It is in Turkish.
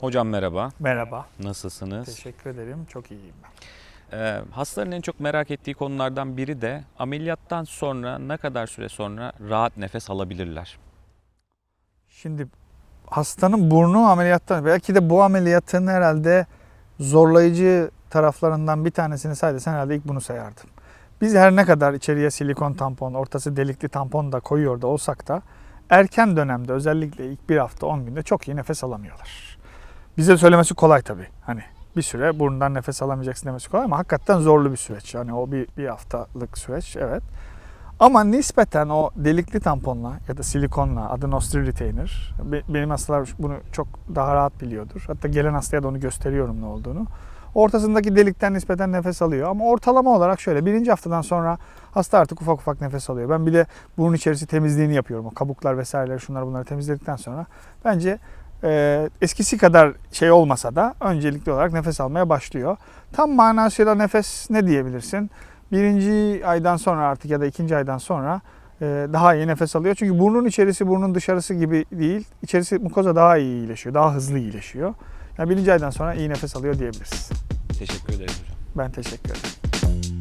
Hocam merhaba. Merhaba. Nasılsınız? Teşekkür ederim. Çok iyiyim ben. Ee, hastaların en çok merak ettiği konulardan biri de ameliyattan sonra ne kadar süre sonra rahat nefes alabilirler? Şimdi hastanın burnu ameliyattan belki de bu ameliyatın herhalde zorlayıcı taraflarından bir tanesini sayarsan herhalde ilk bunu sayardım. Biz her ne kadar içeriye silikon tampon, ortası delikli tampon da koyuyor da olsak da erken dönemde özellikle ilk bir hafta 10 günde çok iyi nefes alamıyorlar. Bize söylemesi kolay tabii. Hani bir süre burnundan nefes alamayacaksın demesi kolay ama hakikaten zorlu bir süreç. Yani o bir, bir haftalık süreç evet. Ama nispeten o delikli tamponla ya da silikonla adı nostril retainer. Be- Benim hastalar bunu çok daha rahat biliyordur. Hatta gelen hastaya da onu gösteriyorum ne olduğunu. Ortasındaki delikten nispeten nefes alıyor. Ama ortalama olarak şöyle birinci haftadan sonra hasta artık ufak ufak nefes alıyor. Ben bir de burun içerisi temizliğini yapıyorum. O kabuklar vesaireleri şunları bunları temizledikten sonra bence e, eskisi kadar şey olmasa da öncelikli olarak nefes almaya başlıyor. Tam manasıyla nefes ne diyebilirsin? Birinci aydan sonra artık ya da ikinci aydan sonra e, daha iyi nefes alıyor. Çünkü burnun içerisi burnun dışarısı gibi değil. İçerisi mukoza daha iyi iyileşiyor. Daha hızlı iyileşiyor. Yani birinci aydan sonra iyi nefes alıyor diyebiliriz. Teşekkür ederiz hocam. Ben teşekkür ederim.